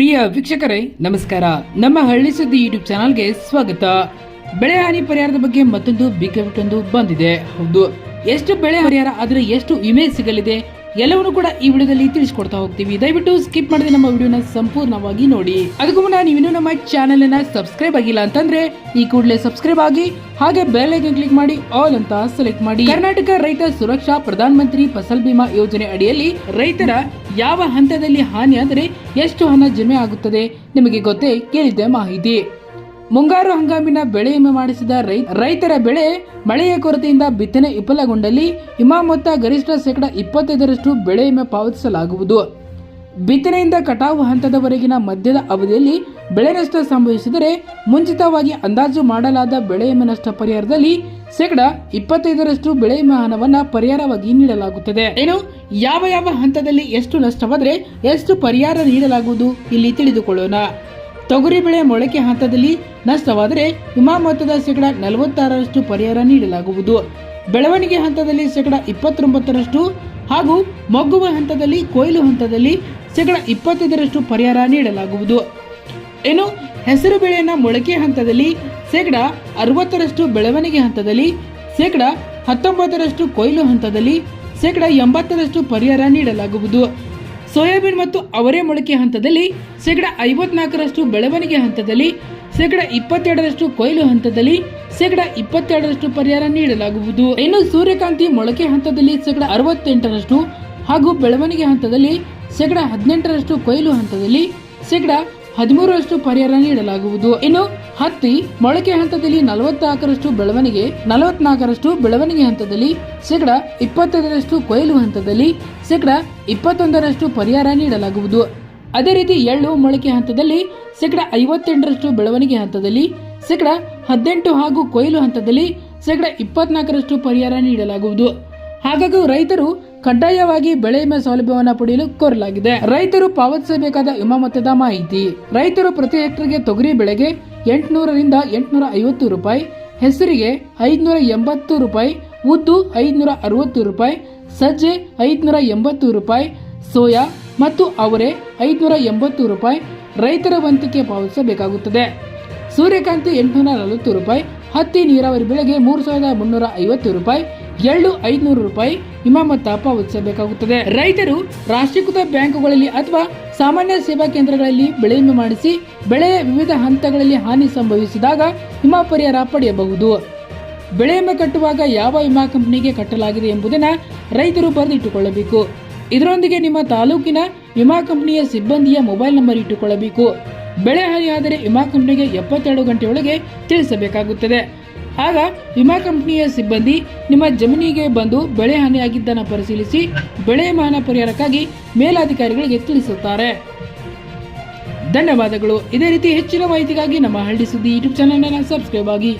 ಪ್ರಿಯ ವೀಕ್ಷಕರೇ, ನಮಸ್ಕಾರ. ನಮ್ಮ ಹಳ್ಳಿ ಸುದ್ದಿ ಯೂಟ್ಯೂಬ್ ಚಾನಲ್ಗೆ ಸ್ವಾಗತ. ಬೆಳೆ ಹಾನಿ ಪರಿಹಾರದ ಬಗ್ಗೆ ಮತ್ತೊಂದು ಬಿಕ್ಕಟ್ಟೊಂದು ಬಂದಿದೆ. ಹೌದು, ಎಷ್ಟು ಬೆಳೆ ಪರಿಹಾರ ಆದರೆ ಎಷ್ಟು ವಿಮೆ ಸಿಗಲಿದೆ? ಎಲ್ಲವನ್ನು ಕೂಡ ಈ ವಿಡಿಯೋದಲ್ಲಿ ತಿಳಿಸ್ಕೊಡ್ತಾ ಹೋಗ್ತೀವಿ. ದಯವಿಟ್ಟು ಸ್ಕಿಪ್ ಮಾಡದೆ ನಮ್ಮ ವಿಡಿಯೋನ ಸಂಪೂರ್ಣವಾಗಿ ನೋಡಿ. ಅದಕ್ಕೂ ಮುನ್ನ ನೀವಿನ್ನೂ ನಮ್ಮ ಚಾನೆಲ್ ಅನ್ನ ಸಬ್ಸ್ಕ್ರೈಬ್ ಆಗಿಲ್ಲ ಅಂತಂದ್ರೆ ಈ ಕೂಡಲೇ ಸಬ್ಸ್ಕ್ರೈಬ್ ಆಗಿ, ಹಾಗೆ ಬೆಲ್ ಐಕನ್ ಕ್ಲಿಕ್ ಮಾಡಿ, ಆಲ್ ಅಂತ ಸೆಲೆಕ್ಟ್ ಮಾಡಿ. ಕರ್ನಾಟಕ ರೈತ ಸುರಕ್ಷಾ ಪ್ರಧಾನ ಮಂತ್ರಿ ಫಸಲ್ ಬಿಮಾ ಯೋಜನೆ ಅಡಿಯಲ್ಲಿ ರೈತರ ಯಾವ ಹಂತದಲ್ಲಿ ಹಾನಿ ಎಷ್ಟು ಹಣ ಜಮೆ ಆಗುತ್ತದೆ, ನಿಮಗೆ ಗೊತ್ತೇ ಕೇಳಿದ್ದೆ ಮಾಹಿತಿ. ಮುಂಗಾರು ಹಂಗಾಮಿನ ಬೆಳೆ ವಿಮೆ ಮಾಡಿಸಿದ ರೈತರ ಬೆಳೆ ಮಳೆಯ ಕೊರತೆಯಿಂದ ಬಿತ್ತನೆ ವಿಫಲಗೊಂಡಲ್ಲಿ ಹಿಮ ಮೊತ್ತ ಗರಿಷ್ಠ ಶೇಕಡ ಇಪ್ಪತ್ತೈದರಷ್ಟು ಬೆಳೆ ವಿಮೆ ಪಾವತಿಸಲಾಗುವುದು. ಬಿತ್ತನೆಯಿಂದ ಕಟಾವು ಹಂತದವರೆಗಿನ ಮಧ್ಯದ ಅವಧಿಯಲ್ಲಿ ಬೆಳೆ ನಷ್ಟ ಸಂಭವಿಸಿದರೆ ಮುಂಚಿತವಾಗಿ ಅಂದಾಜು ಮಾಡಲಾದ ಬೆಳೆ ವಿಮೆ ನಷ್ಟ ಪರಿಹಾರದಲ್ಲಿ ಶೇಕಡ ಇಪ್ಪತ್ತೈದರಷ್ಟು ಬೆಳೆ ವಿಮೆ ಹಣವನ್ನು ಪರಿಹಾರವಾಗಿ ನೀಡಲಾಗುತ್ತದೆ. ಏನು? ಯಾವ ಯಾವ ಹಂತದಲ್ಲಿ ಎಷ್ಟು ನಷ್ಟವಾದರೆ ಎಷ್ಟು ಪರಿಹಾರ ನೀಡಲಾಗುವುದು ಇಲ್ಲಿ ತಿಳಿದುಕೊಳ್ಳೋಣ. ತೊಗರಿ ಬೆಳೆ ಮೊಳಕೆ ಹಂತದಲ್ಲಿ ನಷ್ಟವಾದರೆ ವಿಮಾ ಮೊತ್ತದ ಶೇಕಡ ನಲವತ್ತಾರರಷ್ಟು ಪರಿಹಾರ ನೀಡಲಾಗುವುದು. ಬೆಳವಣಿಗೆ ಹಂತದಲ್ಲಿ ಶೇಕಡ ಇಪ್ಪತ್ತೊಂಬತ್ತರಷ್ಟು ಹಾಗೂ ಮೊಗ್ಗುವ ಹಂತದಲ್ಲಿ ಕೊಯ್ಲು ಹಂತದಲ್ಲಿ ಶೇಕಡ ಇಪ್ಪತ್ತೈದರಷ್ಟು ಪರಿಹಾರ ನೀಡಲಾಗುವುದು. ಇನ್ನು ಹೆಸರು ಬೆಳೆಯನ್ನ ಮೊಳಕೆ ಹಂತದಲ್ಲಿ ಶೇಕಡ ಅರವತ್ತರಷ್ಟು ಬೆಳವಣಿಗೆ ಹಂತದಲ್ಲಿ ಶೇಕಡ ಹತ್ತೊಂಬತ್ತರಷ್ಟು ಕೊಯ್ಲು ಹಂತದಲ್ಲಿ ಶೇಕಡ ಎಂಬತ್ತರಷ್ಟು ಪರಿಹಾರ ನೀಡಲಾಗುವುದು. ಸೋಯಾಬೀನ್ ಮತ್ತು ಅವರೆ ಮೊಳಕೆ ಹಂತದಲ್ಲಿ ಶೇಕಡ ಐವತ್ನಾಲ್ಕರಷ್ಟು ಬೆಳವಣಿಗೆ ಹಂತದಲ್ಲಿ, ಶೇಕಡ ಇಪ್ಪತ್ತೆರಡರಷ್ಟು ಕೊಯ್ಲು ಹಂತದಲ್ಲಿ, ಶೇಕಡ ಇಪ್ಪತ್ತೆರಡರಷ್ಟು ಪರಿಹಾರ ನೀಡಲಾಗುವುದು. ಇನ್ನು ಸೂರ್ಯಕಾಂತಿ ಮೊಳಕೆ ಹಂತದಲ್ಲಿ ಶೇಕಡ ಅರವತ್ತೆಂಟರಷ್ಟು ಹಾಗೂ ಬೆಳವಣಿಗೆ ಹಂತದಲ್ಲಿ ಶೇಕಡ ಹದಿನೆಂಟರಷ್ಟು ಕೊಯ್ಲು ಹಂತದಲ್ಲಿ ಶೇಕಡ ಹದಿಮೂರರಷ್ಟು ಪರಿಹಾರ ನೀಡಲಾಗುವುದು. ಇನ್ನು ಹತ್ತಿ ಮೊಳಕೆ ಹಂತದಲ್ಲಿ ನಲವತ್ನಾಲ್ಕರಷ್ಟು ಬೆಳವಣಿಗೆ ನಲವತ್ನಾಲ್ಕರಷ್ಟು ಬೆಳವಣಿಗೆ ಹಂತದಲ್ಲಿ ಶೇಕಡ ಇಪ್ಪತ್ತೈದರಷ್ಟು, ಕೊಯ್ಲು ಹಂತದಲ್ಲಿ ಶೇಕಡ ಇಪ್ಪತ್ತೊಂದರಷ್ಟು ಪರಿಹಾರ ನೀಡಲಾಗುವುದು. ಅದೇ ರೀತಿ ಎಳ್ಳು ಮೊಳಕೆ ಹಂತದಲ್ಲಿ ಶೇಕಡ ಐವತ್ತೆಂಟರಷ್ಟು, ಬೆಳವಣಿಗೆ ಹಂತದಲ್ಲಿ ಶೇಕಡ ಹದಿನೆಂಟು ಹಾಗೂ ಕೊಯ್ಲು ಹಂತದಲ್ಲಿ ಶೇಕಡ ಇಪ್ಪತ್ನಾಲ್ಕರಷ್ಟು ಪರಿಹಾರ ನೀಡಲಾಗುವುದು. ಹಾಗಾಗಿ ರೈತರು ಕಡ್ಡಾಯವಾಗಿ ಬೆಳೆ ವಿಮೆ ಸೌಲಭ್ಯವನ್ನು ಪಡೆಯಲು ಕೋರಲಾಗಿದೆ. ರೈತರು ಪಾವತಿಸಬೇಕಾದ ವಿಮಾ ಮೊತ್ತದ ಮಾಹಿತಿ. ರೈತರು ಪ್ರತಿ ಹೆಕ್ಟರ್ಗೆ ತೊಗರಿ ಬೆಳೆಗೆ ಎಂಟುನೂರರಿಂದ ಎಂಟುನೂರ ಐವತ್ತು ರೂಪಾಯಿ, ಹೆಸರಿಗೆ ಐದುನೂರ ಎಂಬತ್ತು ರೂಪಾಯಿ, ಉದ್ದು ಐದುನೂರ ಅರವತ್ತು ರೂಪಾಯಿ, ಸಜ್ಜೆ ಐದುನೂರ ಎಂಬತ್ತು ರೂಪಾಯಿ, ಸೋಯಾ ಮತ್ತು ಅವರೆ ಐದುನೂರ ಎಂಬತ್ತು ರೂಪಾಯಿ ರೈತರ ವಂತಿಕೆ ಪಾವತಿಸಬೇಕಾಗುತ್ತದೆ. ಸೂರ್ಯಕಾಂತಿ ಎಂಟುನೂರ ನಲವತ್ತು ರೂಪಾಯಿ, ಹತ್ತಿ ನೀರಾವರಿ ಬೆಳೆಗೆ ಮೂರು ಸಾವಿರದ ಮುನ್ನೂರ ಐವತ್ತು ರೂಪಾಯಿ ಎಳ್ಳು ಐದುನೂರು ರೂಪಾಯಿ ಮೊತ್ತ ಪಾವತಿಸಬೇಕಾಗುತ್ತದೆ ರೈತರು ರಾಷ್ಟ್ರೀಕೃತ ಬ್ಯಾಂಕುಗಳಲ್ಲಿ ಅಥವಾ ಸಾಮಾನ್ಯ ಸೇವಾ ಕೇಂದ್ರಗಳಲ್ಲಿ ಬೆಳೆ ವಿಮೆ ಮಾಡಿಸಿ ಬೆಳೆಯ ವಿವಿಧ ಹಂತಗಳಲ್ಲಿ ಹಾನಿ ಸಂಭವಿಸಿದಾಗ ವಿಮಾ ಪರಿಹಾರ ಪಡೆಯಬಹುದು. ಬೆಳೆ ಕಟ್ಟುವಾಗ ಯಾವ ವಿಮಾ ಕಂಪನಿಗೆ ಕಟ್ಟಲಾಗಿದೆ ಎಂಬುದನ್ನು ರೈತರು ಬರೆದಿಟ್ಟುಕೊಳ್ಳಬೇಕು. ಇದರೊಂದಿಗೆ ನಿಮ್ಮ ತಾಲೂಕಿನ ವಿಮಾ ಕಂಪನಿಯ ಸಿಬ್ಬಂದಿಯ ಮೊಬೈಲ್ ನಂಬರ್ ಇಟ್ಟುಕೊಳ್ಳಬೇಕು. ಬೆಳೆ ಹಾನಿಯಾದರೆ ವಿಮಾ ಕಂಪನಿಗೆ ಎಪ್ಪತ್ತೆರಡು ಗಂಟೆಯೊಳಗೆ ತಿಳಿಸಬೇಕಾಗುತ್ತದೆ. ಆಗ ವಿಮಾ ಕಂಪನಿಯ ಸಿಬ್ಬಂದಿ ನಿಮ್ಮ ಜಮೀನಿಗೆ ಬಂದು ಬೆಳೆ ಹಾನಿಯಾಗಿದ್ದನ್ನು ಪರಿಶೀಲಿಸಿ ಬೆಳೆ ಮಾನ ಪರಿಹಾರಕ್ಕಾಗಿ ಮೇಲಾಧಿಕಾರಿಗಳಿಗೆ ತಿಳಿಸುತ್ತಾರೆ. ಧನ್ಯವಾದಗಳು. ಇದೇ ರೀತಿ ಹೆಚ್ಚಿನ ಮಾಹಿತಿಗಾಗಿ ನಮ್ಮ ಹಳ್ಳಿ ಸುದ್ದಿ ಯೂಟ್ಯೂಬ್ ಚಾನಲ್ ಸಬ್ಸ್ಕ್ರೈಬ್ ಆಗಿ.